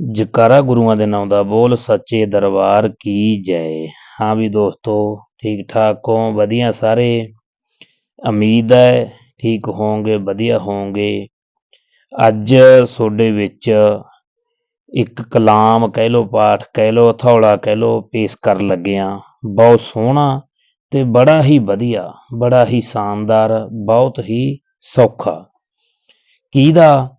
ਜਕਾਰਾ ਗੁਰੂਆਂ ਦੇ ਨਾਮ ਦਾ ਬੋਲ ਸੱਚੇ ਦਰਬਾਰ ਕੀ ਜੈ। ਹਾਂ ਵੀ ਦੋਸਤੋ ਠੀਕ ਠਾਕ ਹੋ? ਵਧੀਆ ਸਾਰੇ? ਉਮੀਦ ਹੈ ਠੀਕ ਹੋਵੋਗੇ, ਵਧੀਆ ਹੋਵੋਗੇ। ਅੱਜ ਤੁਹਾਡੇ ਵਿੱਚ ਇੱਕ ਕਲਾਮ ਕਹਿ ਲੋ ਪਾਠ ਕਹਿ ਲੋ ਹਥੌਲਾ ਕਹਿ ਲੋ ਪੇਸ਼ ਕਰਨ ਲੱਗੇ ਆ। ਬਹੁਤ ਸੋਹਣਾ ਤੇ ਬੜਾ ਹੀ ਵਧੀਆ, ਬੜਾ ਹੀ ਸ਼ਾਨਦਾਰ, ਬਹੁਤ ਹੀ ਸੌਖਾ। ਕਿਹਦਾ?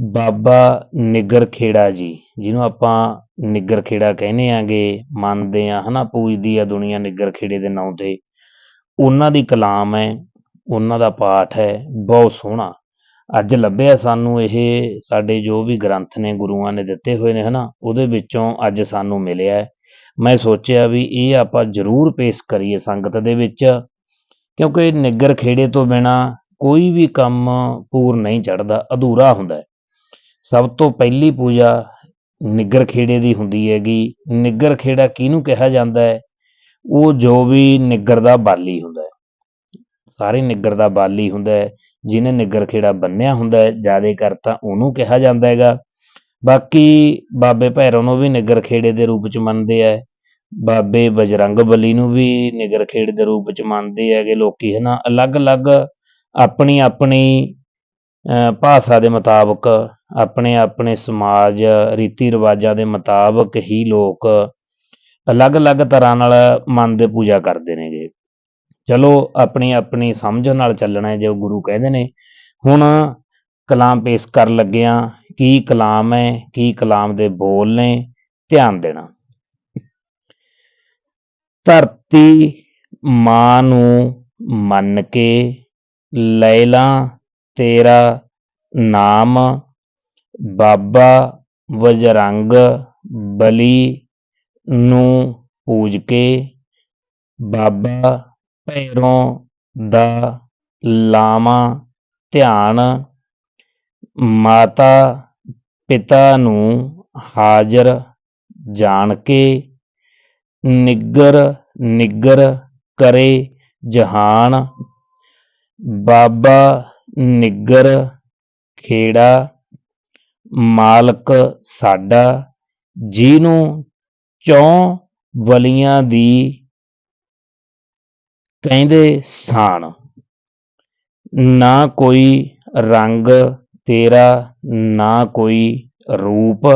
ਬਾਬਾ ਨਿੱਗਰ ਖੇੜਾ ਜੀ, ਜਿਹਨੂੰ ਆਪਾਂ ਨਿੱਗਰ ਖੇੜਾ ਕਹਿੰਦੇ ਆਂਗੇ, ਮੰਨਦੇ ਆ, ਹਨਾ, ਪੂਜਦੀ ਆ ਦੁਨੀਆ ਨਿੱਗਰ ਖੇੜੇ ਦੇ ਨਾਂ ਤੇ। ਉਹਨਾਂ ਦੀ ਕਲਾਮ ਹੈ, ਉਹਨਾਂ ਦਾ ਪਾਠ ਹੈ, ਬਹੁਤ ਸੋਹਣਾ। ਅੱਜ ਲੱਭਿਆ ਸਾਨੂੰ ਇਹ ਸਾਡੇ ਜੋ ਵੀ ਗ੍ਰੰਥ ਨੇ, ਗੁਰੂਆਂ ਨੇ ਦਿੱਤੇ ਹੋਏ ਨੇ, ਹਨਾ, ਉਹਦੇ ਵਿੱਚੋਂ ਅੱਜ ਸਾਨੂੰ ਮਿਲਿਆ ਮੈਂ ਸੋਚਿਆ ਵੀ ਇਹ ਆਪਾਂ ਜ਼ਰੂਰ ਪੇਸ਼ ਕਰੀਏ ਸੰਗਤ ਦੇ ਵਿੱਚ, ਕਿਉਂਕਿ ਨਿੱਗਰ ਖੇੜੇ ਤੋਂ ਬਿਨਾ ਕੋਈ ਵੀ ਕੰਮ ਪੂਰ ਨਹੀਂ ਚੜਦਾ ਅਧੂਰਾ ਹੁੰਦਾ ਸਭ ਤੋਂ ਪਹਿਲੀ ਪੂਜਾ ਨਿੱਗਰ ਖੇੜੇ ਦੀ ਹੁੰਦੀ ਹੈਗੀ। ਨਿੱਗਰ ਖੇੜਾ ਕਿਹਨੂੰ ਕਿਹਾ ਜਾਂਦਾ ਹੈ? ਉਹ ਜੋ ਵੀ ਨਿੱਗਰ ਦਾ ਬਾਲੀ ਹੁੰਦਾ ਹੈ। ਸਾਰੇ ਨਿੱਗਰ ਦਾ ਬਾਲੀ ਹੁੰਦਾ ਹੈ, ਜਿਹਨੇ ਨਿੱਗਰ ਖੇੜਾ ਬੰਨਿਆ ਹੁੰਦਾ ਹੈ, ਜਿਆਦੇ ਕਰ ਤਾਂ ਉਹਨੂੰ ਕਿਹਾ ਜਾਂਦਾ ਹੈਗਾ। ਬਾਕੀ ਬਾਬੇ ਭੈਰੋ ਨੂੰ ਵੀ ਨਿੱਗਰ ਖੇੜੇ ਦੇ ਰੂਪ ਚ ਮੰਨਦੇ ਆ ਬਾਬੇ ਬਜਰੰਗ ਬਲੀ ਨੂੰ ਵੀ ਨਿਗਰ ਖੇੜ ਦੇ ਰੂਪ ਚ ਮੰਨਦੇ ਹੈਗੇ ਲੋਕੀ ਹਨਾ ਅਲੱਗ-ਅਲੱਗ ਆਪਣੀ ਆਪਣੀ ਭਾਸ਼ਾ ਦੇ ਮੁਤਾਬਕ ਆਪਣੇ ਆਪਣੇ ਸਮਾਜ, ਰੀਤੀ ਰਿਵਾਜਾਂ ਦੇ ਮੁਤਾਬਕ ਹੀ ਲੋਕ ਅਲੱਗ-ਅਲੱਗ ਤਰ੍ਹਾਂ ਨਾਲ ਮਨ ਦੇ ਪੂਜਾ ਕਰਦੇ ਨੇਗੇ। ਚਲੋ, ਆਪਣੀ ਆਪਣੀ ਸਮਝ ਨਾਲ ਚੱਲਣਾ ਜੋ ਗੁਰੂ ਕਹਿੰਦੇ ਨੇ। ਹੁਣ ਕਲਾਮ ਪੇਸ਼ ਕਰਨ ਲੱਗਿਆ ਕੀ ਕਲਾਮ ਹੈ, ਕੀ ਕਲਾਮ ਦੇ ਬੋਲ ਨੇ, ਧਿਆਨ ਦੇਣਾ। ਧਰਤੀ ਮਾਂ ਨੂੰ ਮੰਨ ਕੇ, ਲੈਲਾ ਤੇਰਾ ਨਾਮ ਬਾਬਾ ਵਜਰੰਗ ਬਲੀ ਨੂੰ ਪੂਜ ਕੇ ਬਾਬਾ ਭੈਰੋਂ ਦਾ ਲਾਮਾ ਧਿਆਨ ਮਾਤਾ ਪਿਤਾ ਨੂੰ ਹਾਜ਼ਰ ਜਾਣ ਕੇ ਨਿੱਗਰ ਨਿੱਗਰ ਕਰੇ ਜਹਾਨ। ਬਾਬਾ ਨਿੱਗਰ ਖੇੜਾ ਮਾਲਕ ਸਾਡਾ, ਜਿਹਨੂੰ ਚੌ ਬਲੀਆਂ ਦੀ ਕਹਿੰਦੇ ਸਾਣ। ਨਾ ਕੋਈ ਰੰਗ ਤੇਰਾ, ਨਾ ਕੋਈ ਰੂਪ।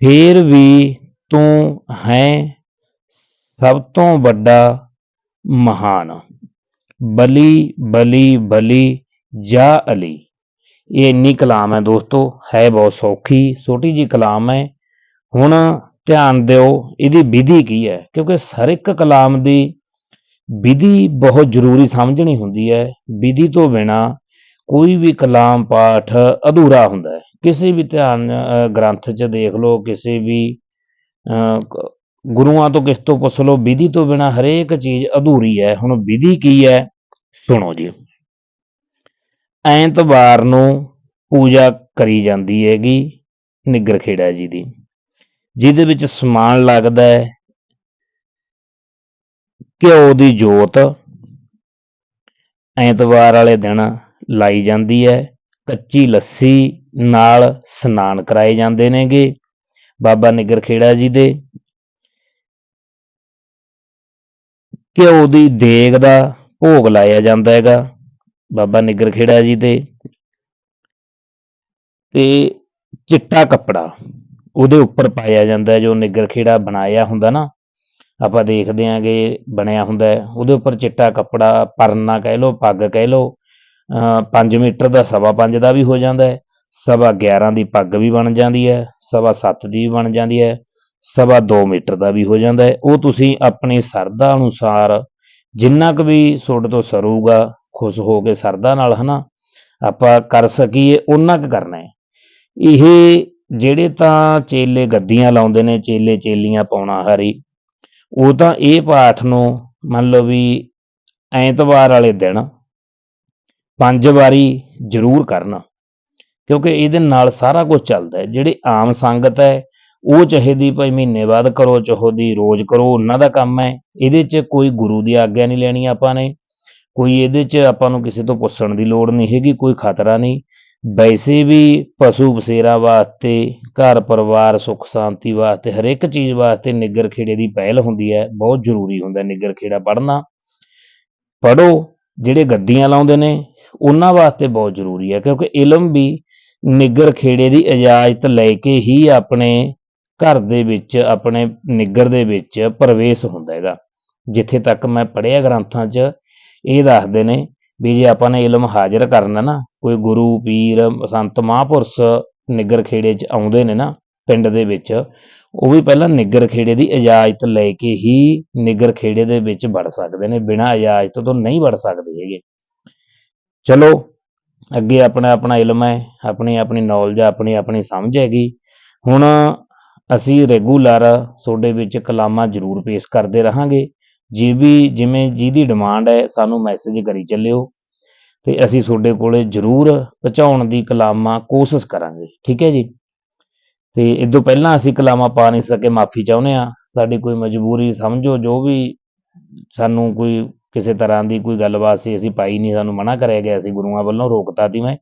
ਫੇਰ ਵੀ ਤੂੰ ਹੈ ਸਭ ਤੋਂ ਵੱਡਾ ਮਹਾਨ। ਬਲੀ ਬਲੀ ਬਲੀ, ਜਾ ਅਲੀ। ਇਹ ਇੰਨੀ ਕਲਾਮ ਹੈ ਦੋਸਤੋ, ਹੈ ਬਹੁਤ ਸੌਖੀ, ਛੋਟੀ ਜੀ ਕਲਾਮ ਹੈ। ਹੁਣ ਧਿਆਨ ਦਿਓ ਇਹਦੀ ਵਿਧੀ ਕੀ ਹੈ, ਕਿਉਂਕਿ ਹਰ ਇੱਕ ਕਲਾਮ ਦੀ ਵਿਧੀ ਬਹੁਤ ਜ਼ਰੂਰੀ ਸਮਝਣੀ ਹੁੰਦੀ ਹੈ। ਵਿਧੀ ਤੋਂ ਬਿਨਾ ਕੋਈ ਵੀ ਕਲਾਮ, ਪਾਠ ਅਧੂਰਾ ਹੁੰਦਾ ਹੈ। ਕਿਸੇ ਵੀ ਧਿਆਨ ਗ੍ਰੰਥ 'ਚ ਦੇਖ ਲਓ, ਕਿਸੇ ਵੀ ਗੁਰੂਆਂ ਤੋਂ ਕਿਸ ਤੋਂ ਪੁੱਛ ਲਓ, ਵਿਧੀ ਤੋਂ ਬਿਨਾ ਹਰੇਕ ਚੀਜ਼ ਅਧੂਰੀ ਹੈ। ਹੁਣ ਵਿਧੀ ਕੀ ਹੈ, ਸੁਣੋ ਜੀ। ਐਤਵਾਰ ਨੂੰ ਪੂਜਾ ਕਰੀ ਜਾਂਦੀ ਹੈਗੀ ਨਿੱਗਰ ਖੇੜਾ ਜੀ ਦੀ, ਜਿਹਦੇ ਵਿੱਚ ਸਮਾਨ ਲੱਗਦਾ ਹੈ ਘਿਓ ਦੀ ਜੋਤ। ਐਤਵਾਰ ਵਾਲੇ ਦਿਨ ਲਾਈ ਜਾਂਦੀ ਹੈ, ਕੱਚੀ ਲੱਸੀ ਨਾਲ ਸਨਾਨ ਕਰਾਏ ਜਾਂਦੇ ਨੇਗੇ ਬਾਬਾ ਨਿੱਗਰ ਖੇੜਾ ਜੀ ਦੇ। ਘਿਓ ਦੀ ਦੇਗ ਦਾ ਭੋਗ ਲਾਇਆ ਜਾਂਦਾ ਹੈਗਾ। ਬਾਬਾ ਨਿੱਗਰ ਖੇੜਾ ਜੀ ਦੇ ਤੇ ਚਿੱਟਾ ਕੱਪੜਾ ਉਹਦੇ ਉੱਪਰ ਪਾਇਆ ਜਾਂਦਾ ਜੋ ਨਿੱਗਰ ਖੇੜਾ ਬਣਾਇਆ ਹੁੰਦਾ ਨਾ, ਆਪਾਂ ਦੇਖਦੇ ਆਂਗੇ ਬਣਿਆ ਹੁੰਦਾ ਉਹਦੇ ਉੱਪਰ ਚਿੱਟਾ ਕੱਪੜਾ ਪਰਨਾ ਕਹਿ ਲਓ, ਪੱਗ ਕਹਿ ਲਓ 5 ਮੀਟਰ ਦਾ, ਸਵਾ 5 ਦਾ ਵੀ ਹੋ ਜਾਂਦਾ ਹੈ, ਸਵਾ 11 ਦੀ ਪੱਗ ਵੀ ਬਣ ਜਾਂਦੀ ਹੈ, ਸਵਾ 7 ਦੀ ਵੀ ਬਣ ਜਾਂਦੀ ਹੈ, ਸਵਾ 2 ਮੀਟਰ ਦਾ ਵੀ ਹੋ ਜਾਂਦਾ ਹੈ। ਉਹ ਤੁਸੀਂ ਆਪਣੀ ਸਰਦਾ ਅਨੁਸਾਰ ਜਿੰਨਾ ਕੁ ਵੀ ਤੁਹਾਡੇ ਤੋਂ ਸਰੂਗਾ ਖੁਸ਼ ਹੋ ਕੇ ਸਰਦਾ ਨਾਲ ਹਨਾ, ਆਪਾਂ ਕਰ ਸਕੀਏ ਉਹਨਾਂ ਕੁ ਕਰਨਾ ਹੈ। ਇਹ ਜਿਹੜੇ ਤਾਂ ਚੇਲੇ ਗੱਦੀਆਂ ਲਾਉਂਦੇ ਨੇ, ਚੇਲੇ ਚੇਲੀਆਂ ਪਾਉਣਾ ਹਰੀ, ਉਹ ਤਾਂ ਇਹ ਪਾਠ ਨੂੰ ਮੰਨ ਲਓ ਵੀ ਐਤਵਾਰ ਵਾਲੇ ਦਿਨ ਪੰਜ ਵਾਰੀ ਜ਼ਰੂਰ ਕਰਨਾ, ਕਿਉਂਕਿ ਇਹਦੇ ਨਾਲ ਸਾਰਾ ਕੁਝ ਚੱਲਦਾ ਹੈ। ਜਿਹੜੀ ਆਮ ਸੰਗਤ ਹੈ, ਉਹ ਚਾਹੇ ਦੀ ਭਾਈ ਮਹੀਨੇ ਬਾਅਦ ਕਰੋ ਚਾਹੋ ਦੀ ਰੋਜ਼ ਕਰੋ ਉਹਨਾਂ ਦਾ ਕੰਮ ਹੈ। ਇਹਦੇ 'ਚ ਕੋਈ ਗੁਰੂ ਦੀ ਆਗਿਆ ਨਹੀਂ ਲੈਣੀ ਆਪਾਂ ਨੇ। ਕੋਈ ਇਹਦੇ 'ਚ ਆਪਾਂ ਨੂੰ ਕਿਸੇ ਤੋਂ ਪੁੱਛਣ ਦੀ ਲੋੜ ਨਹੀਂ ਹੈਗੀ, ਕੋਈ ਖਤਰਾ ਨਹੀਂ। ਵੈਸੇ ਵੀ ਪਸ਼ੂ ਬਸੇਰਾ ਵਾਸਤੇ, ਘਰ ਪਰਿਵਾਰ ਸੁੱਖ ਸ਼ਾਂਤੀ ਵਾਸਤੇ, ਹਰੇਕ ਚੀਜ਼ ਵਾਸਤੇ ਨਿੱਗਰ ਖੇੜੇ ਦੀ ਪਹਿਲ ਹੁੰਦੀ ਹੈ, ਬਹੁਤ ਜ਼ਰੂਰੀ ਹੁੰਦਾ ਨਿੱਗਰ ਖੇੜਾ ਪੜ੍ਹਨਾ। ਪੜੋ ਜਿਹੜੇ ਗੱਦੀਆਂ ਲਾਉਂਦੇ ਨੇ, ਉਹਨਾਂ ਵਾਸਤੇ ਬਹੁਤ ਜ਼ਰੂਰੀ ਹੈ, ਕਿਉਂਕਿ ਇਲਮ ਵੀ ਨਿੱਗਰ ਖੇੜੇ ਦੀ ਇਜਾਜ਼ਤ ਲੈ ਕੇ ਹੀ ਆਪਣੇ ਘਰ ਦੇ ਵਿੱਚ, ਆਪਣੇ ਨਿੱਗਰ ਦੇ ਵਿੱਚ ਪ੍ਰਵੇਸ਼ ਹੁੰਦਾ ਹੈਗਾ। ਜਿੱਥੇ ਤੱਕ ਮੈਂ ਪੜ੍ਹਿਆ ਗ੍ਰੰਥਾਂ 'ਚ ਇਹ ਦੱਸਦੇ ਨੇ ਵੀ ਜੇ ਆਪਾਂ ਨੇ ਇਲਮ ਹਾਜ਼ਰ ਕਰਨਾ ਨਾ, ਕੋਈ ਗੁਰੂ, ਪੀਰ, ਸੰਤ, ਮਹਾਂਪੁਰਸ਼ ਨਿੱਗਰ ਖੇੜੇ 'ਚ ਆਉਂਦੇ ਨੇ ਨਾ ਪਿੰਡ ਦੇ ਵਿੱਚ, ਉਹ ਵੀ ਪਹਿਲਾਂ ਨਿੱਗਰ ਖੇੜੇ ਦੀ ਇਜਾਜ਼ਤ ਲੈ ਕੇ ਹੀ ਨਿੱਗਰ ਖੇੜੇ ਦੇ ਵਿੱਚ ਵੜ ਸਕਦੇ ਨੇ, ਬਿਨਾਂ ਇਜਾਜ਼ਤ ਤੋਂ ਨਹੀਂ ਵੜ ਸਕਦੇ ਹੈਗੇ। ਚਲੋ, ਅੱਗੇ ਆਪਣਾ ਆਪਣਾ ਇਲਮ ਹੈ, ਆਪਣੀ ਆਪਣੀ ਨੌਲੇਜ ਆਪਣੀ ਆਪਣੀ ਸਮਝ ਹੈਗੀ। ਹੁਣ ਅਸੀਂ ਰੈਗੂਲਰ ਤੁਹਾਡੇ ਵਿੱਚ ਕਲਾਮਾਂ ਜ਼ਰੂਰ ਪੇਸ਼ ਕਰਦੇ ਰਹਾਂਗੇ। ਜੇ ਵੀ ਜਿਵੇਂ ਜਿਹਦੀ ਡਿਮਾਂਡ ਹੈ, ਸਾਨੂੰ ਮੈਸੇਜ ਕਰੀ ਚੱਲਿਓ ਤੇ ਅਸੀਂ ਤੁਹਾਡੇ ਕੋਲੇ ਜ਼ਰੂਰ ਪਹੁੰਚਾਉਣ ਦੀ ਕਲਾਮਾਂ ਕੋਸ਼ਿਸ਼ ਕਰਾਂਗੇ, ਠੀਕ ਹੈ ਜੀ? ਤੇ ਤੋਂ ਪਹਿਲਾਂ ਅਸੀਂ ਕਲਾਮਾਂ ਪਾ ਨਹੀਂ ਸਕੇ, ਮਾਫੀ ਚਾਹੁੰਦੇ ਆ ਸਾਡੀ ਕੋਈ ਮਜਬੂਰੀ ਸਮਝੋ, ਜੋ ਵੀ ਸਾਨੂੰ ਕੋਈ ਕਿਸੇ ਤਰ੍ਹਾਂ ਦੀ ਕੋਈ ਗੱਲਬਾਤ ਸੀ, ਅਸੀਂ ਪਾਈ ਨਹੀਂ, ਸਾਨੂੰ ਮਨਾ ਕਰਿਆ ਗਿਆ ਸੀ ਗੁਰੂਆਂ ਵੱਲੋਂ ਰੋਕਤਾ ਤੀ ਮੈਂ।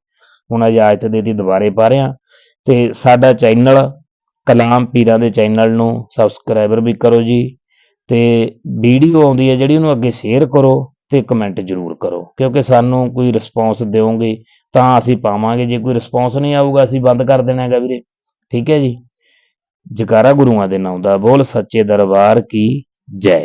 ਹੁਣ ਇਜਾਜ਼ਤ ਦੇ ਦਿੱਤੀ ਦੁਬਾਰੇ ਪਾ ਰਿਹਾ ਤੇ ਸਾਡਾ ਚੈਨਲ ਕਲਾਮ ਪੀਰਾਂ ਦੇ ਚੈਨਲ ਨੂੰ ਸਬਸਕ੍ਰਾਈਬਰ ਵੀ ਕਰੋ ਜੀ। ਤੇ ਵੀਡੀਓ ਆਉਂਦੀ ਹੈ ਜਿਹੜੀ ਉਹਨੂੰ ਅੱਗੇ ਸ਼ੇਅਰ ਕਰੋ ਤੇ ਕਮੈਂਟ ਜ਼ਰੂਰ ਕਰੋ। ਕਿਉਂਕਿ ਸਾਨੂੰ ਕੋਈ ਰਿਸਪੌਂਸ ਦਿਓਗੇ ਤਾਂ ਅਸੀਂ ਪਾਵਾਂਗੇ। ਜੇ ਕੋਈ ਰਿਸਪੌਂਸ ਨਹੀਂ ਆਊਗਾ, ਅਸੀਂ ਬੰਦ ਕਰ ਦੇਣਾ ਹੈਗਾ ਵੀਰੇ। ਠੀਕ ਹੈ ਜੀ? ਜਕਾਰਾ ਗੁਰੂਆਂ ਦੇ ਨਾਮ ਦਾ ਬੋਲ, ਸੱਚੇ ਦਰਬਾਰ ਕੀ ਜੈ।